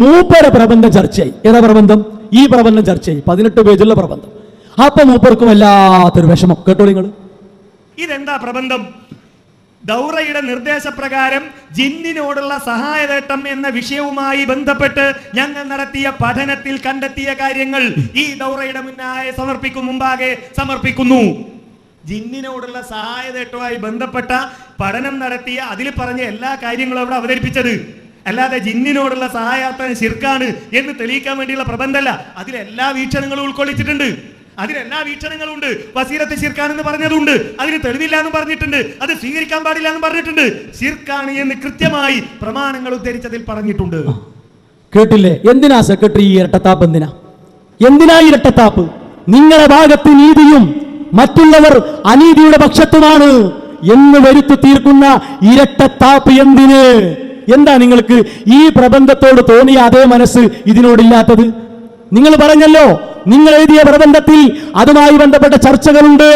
മൂപ്പര പ്രബന്ധം ചർച്ചയായി ഏതാ പ്രബന്ധം? ഈ പ്രബന്ധം ചർച്ചയായി പതിനെട്ട് പേജുള്ള പ്രബന്ധം. അപ്പൊ മൂപ്പർക്കും വല്ലാത്തൊരു വിഷമം. കേട്ടോ നിങ്ങൾ ഇതെന്താ പ്രബന്ധം? ദൗറയുടെ നിർദ്ദേശപ്രകാരം ജിന്നിനോടുള്ള സഹായതേട്ടം എന്ന വിഷയവുമായി ബന്ധപ്പെട്ട് ഞങ്ങൾ നടത്തിയ പഠനത്തിൽ കണ്ടെത്തിയ കാര്യങ്ങൾ ഈ ദൗറയുടെ മുന്നായി സമർപ്പിക്കും മുമ്പാകെ സമർപ്പിക്കുന്നു. ജിന്നിനോടുള്ള സഹായതേട്ടവുമായി ബന്ധപ്പെട്ട പഠനം നടത്തിയ അതിൽ പറഞ്ഞ എല്ലാ കാര്യങ്ങളും അവിടെ അവതരിപ്പിച്ചത്. അല്ലാതെ ജിന്നിനോടുള്ള സഹായാർത്ഥന ശിർക്കാണ് എന്ന് തെളിയിക്കാൻ വേണ്ടിയുള്ള പ്രബന്ധമല്ല. അതിലെല്ലാ വീക്ഷണങ്ങളും ഉൾക്കൊള്ളിച്ചിട്ടുണ്ട്. അതിലെല്ലാ വീക്ഷണങ്ങളും ഉണ്ട്. വസീലത്ത് ശിർക്കാൻ എന്ന് പറഞ്ഞതുണ്ട്. അതിന് തെളിവില്ല എന്ന് പറഞ്ഞിട്ടുണ്ട്. അത് സ്വീകരിക്കാൻ പാടില്ല എന്ന് പറഞ്ഞിട്ടുണ്ട്. ശിർക്കാണ് എന്ന് കൃത്യമായി പ്രമാണങ്ങൾ ഉദ്ധരിച്ചതിൽ പറഞ്ഞിട്ടുണ്ട്. കേട്ടില്ലേ? എന്തിനാ സെക്രട്ടറി ഈ ഇരട്ടത്താപ്പ് എന്തിനാ? എന്തിനാ ഇരട്ടത്താപ്പ്? നിങ്ങളുടെ ഭാഗത്ത് നീതിയും മറ്റുള്ളവർ അനീതിയുടെ പക്ഷത്തുമാണ് എന്ന് വരുത്തി തീർക്കുന്ന ഇരട്ടത്താപ്പ് എന്തിന്? എന്താ നിങ്ങൾക്ക് ഈ പ്രബന്ധത്തോട് തോന്നിയ അതേ മനസ്സ് ഇതിനോടില്ലാത്തത്? നിങ്ങൾ പറഞ്ഞല്ലോ നിങ്ങൾ എഴുതിയ പ്രബന്ധത്തിൽ അതുമായി ബന്ധപ്പെട്ട ചർച്ചകളുണ്ട്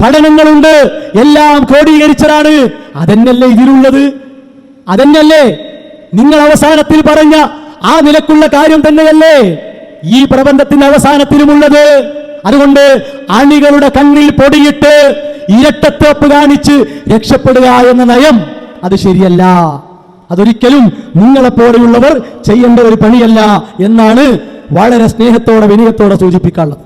പഠനങ്ങളുണ്ട് എല്ലാം ക്രോഡീകരിച്ചതാണ്. അതെന്നല്ലേ ഇതിലുള്ളത്? അതെന്നല്ലേ നിങ്ങൾ അവസാനത്തിൽ പറഞ്ഞ ആ നിലക്കുള്ള കാര്യം തന്നെയല്ലേ ഈ പ്രബന്ധത്തിന്റെ അവസാനത്തിലുമുള്ളത്? അതുകൊണ്ട് അണികളുടെ കണ്ണിൽ പൊടിയിട്ട് ഇരട്ടത്തോപ്പ് കാണിച്ച് രക്ഷപ്പെടുക എന്ന നയം അത് ശരിയല്ല. അതൊരിക്കലും നിങ്ങളെപ്പോലെയുള്ളവർ ചെയ്യേണ്ട ഒരു പണിയല്ല എന്നാണ് വളരെ സ്നേഹത്തോടെ വിനയത്തോടെ സൂചിപ്പിക്കാനുള്ളത്.